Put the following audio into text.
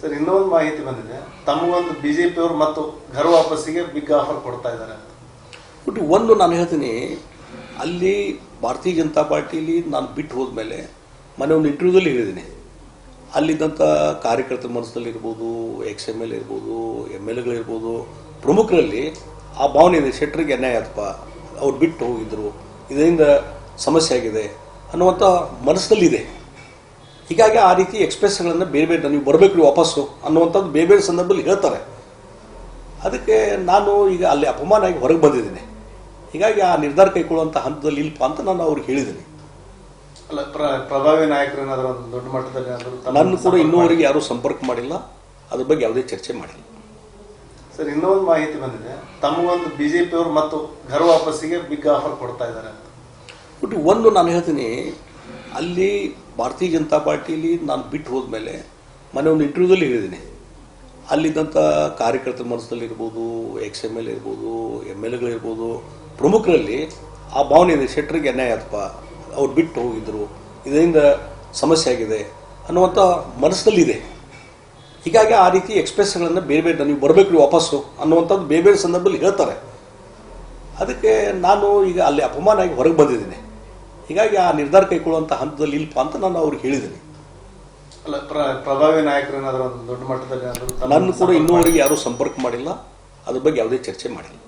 Sir, ಇನ್ನೊಂದು ಮಾಹಿತಿ ಬಂದಿದೆ. ತಮಗೊಂದು ಬಿಜೆಪಿ ಅವರು ಮತ್ತು ಘರ ವಾಪಸ್ಸಿಗೆ ಬಿಗ್ ಆಫರ್ ಕೊಡ್ತಾ ಇದ್ದಾರೆ ಅಂತ. ಬಟ್ ಒಂದು ನಾನು ಹೇಳ್ತೀನಿ, ಅಲ್ಲಿ ಭಾರತೀಯ ಜನತಾ ಪಾರ್ಟಿಲಿ ನಾನು ಬಿಟ್ಟು ಹೋದ್ಮೇಲೆ ಮೊನ್ನೆ ಒಂದು ಇಂಟರ್ವ್ಯೂದಲ್ಲಿ ಹೇಳಿದ್ದೀನಿ. ಅಲ್ಲಿದ್ದಂಥ ಕಾರ್ಯಕರ್ತರ ಮನಸ್ಸಲ್ಲಿ ಇರ್ಬೋದು ಎಕ್ಸ್ ಎಂ ಎಲ್ ಇರ್ಬೋದು ಎಂ ಎಲ್ ಎಗಳಿರ್ಬೋದು ಪ್ರಮುಖರಲ್ಲಿ ಆ ಭಾವನೆ ಇದೆ ಶೆಟ್ರಿಗೆ ಅನ್ಯಾಯ ಆತಪ್ಪ ಅವ್ರು ಬಿಟ್ಟು ಹೋಗಿದ್ರು, ಇದರಿಂದ ಸಮಸ್ಯೆ ಆಗಿದೆ ಅನ್ನುವಂಥ ಮನಸ್ಸಲ್ಲಿದೆ. ಹೀಗಾಗಿ ಆ ರೀತಿ ಎಕ್ಸ್ಪ್ರೆಸ್ಗಳನ್ನು ಬೇರೆ ಬೇರೆ ನೀವು ಬರಬೇಕು ವಾಪಸ್ಸು ಅನ್ನುವಂಥದ್ದು ಬೇರೆ ಬೇರೆ ಸಂದರ್ಭದಲ್ಲಿ ಹೇಳ್ತಾರೆ. ಅದಕ್ಕೆ ನಾನು ಈಗ ಅಲ್ಲಿ ಅಪಮಾನ ಆಗಿ ಹೊರಗೆ ಬಂದಿದ್ದೀನಿ. ಹೀಗಾಗಿ ಆ ನಿರ್ಧಾರ ಕೈಗೊಳ್ಳುವಂಥ ಹಂತದಲ್ಲಿ ಇಲ್ಪ ಅಂತ ನಾನು ಅವ್ರಿಗೆ ಹೇಳಿದ್ದೀನಿ. ಅಲ್ಲ ಪ್ರ- ಪ್ರಭಾವಿ ನಾಯಕರು ಏನಾದ್ರು ಒಂದು ದೊಡ್ಡ ಮಟ್ಟದಲ್ಲಿ ನನ್ನ ಕೂಡ ಇನ್ನೂವರೆಗೆ ಯಾರೂ ಸಂಪರ್ಕ ಮಾಡಿಲ್ಲ. ಅದ್ರ ಬಗ್ಗೆ ಯಾವುದೇ ಚರ್ಚೆ ಮಾಡಿಲ್ಲ. ಸರ್ ಇನ್ನೊಂದು ಮಾಹಿತಿ ಬಂದಿದೆ. ತಮಗೊಂದು ಬಿಜೆಪಿ ಅವರು ಮತ್ತು ಘರ ವಾಪಸ್ಸಿಗೆ ಬಿಗ್ ಆಫರ್ ಕೊಡ್ತಾ ಇದ್ದಾರೆ ಅಂತ. ಒಂದು ನಾನು ಹೇಳ್ತೀನಿ ಅಲ್ಲಿ ಭಾರತೀಯ ಜನತಾ ಪಾರ್ಟಿಯಲ್ಲಿ ನಾನು ಬಿಟ್ಟು ಹೋದ್ಮೇಲೆ ಮೊನ್ನೆ ಒಂದು ಇಂಟರ್ವ್ಯೂದಲ್ಲಿ ಹೇಳಿದ್ದೀನಿ ಅಲ್ಲಿದ್ದಂಥ ಕಾರ್ಯಕರ್ತರ ಮನಸ್ಸಲ್ಲಿ ಇರ್ಬೋದು ಎಕ್ಸ್ ಎಂ ಎಲ್ ಇರ್ಬೋದು ಎಂ ಎಲ್ ಎಗಳಿರ್ಬೋದು ಪ್ರಮುಖರಲ್ಲಿ ಆ ಭಾವನೆ ಇದೆ, ಶೆಟ್ಟರಿಗೆ ಅನ್ಯಾಯ ಆತಪ್ಪ, ಅವ್ರು ಬಿಟ್ಟು ಹೋಗಿದ್ರು, ಇದರಿಂದ ಸಮಸ್ಯೆ ಆಗಿದೆ ಅನ್ನುವಂಥ ಮನಸ್ಸಲ್ಲಿದೆ. ಹೀಗಾಗಿ ಆ ರೀತಿ ಎಕ್ಸ್ಪ್ರೆಸ್ಗಳನ್ನು ಬೇರೆ ಬೇರೆ ನೀವು ಬರಬೇಕು ನೀವು ವಾಪಸ್ಸು ಅನ್ನುವಂಥದ್ದು ಬೇರೆ ಬೇರೆ ಸಂದರ್ಭದಲ್ಲಿ ಹೇಳ್ತಾರೆ. ಅದಕ್ಕೆ ನಾನು ಈಗ ಅಲ್ಲಿ ಅಪಮಾನ ಆಗಿ ಹೊರಗೆ ಬಂದಿದ್ದೀನಿ. ಹೀಗಾಗಿ ಆ ನಿರ್ಧಾರ ಕೈಗೊಳ್ಳುವಂಥ ಹಂತದಲ್ಲಿ ಇಲ್ಪ ಅಂತ ನಾನು ಅವ್ರಿಗೆ ಹೇಳಿದ್ದೀನಿ. ಅಲ್ಲ ಪ್ರ- ಪ್ರಭಾವಿ ನಾಯಕರು ಒಂದು ದೊಡ್ಡ ಮಟ್ಟದಲ್ಲಿ ನನ್ನ ಕೂಡ ಇನ್ನೂವರೆಗೆ ಯಾರೂ ಸಂಪರ್ಕ ಮಾಡಿಲ್ಲ. ಅದ್ರ ಬಗ್ಗೆ ಯಾವುದೇ ಚರ್ಚೆ ಮಾಡಿಲ್ಲ.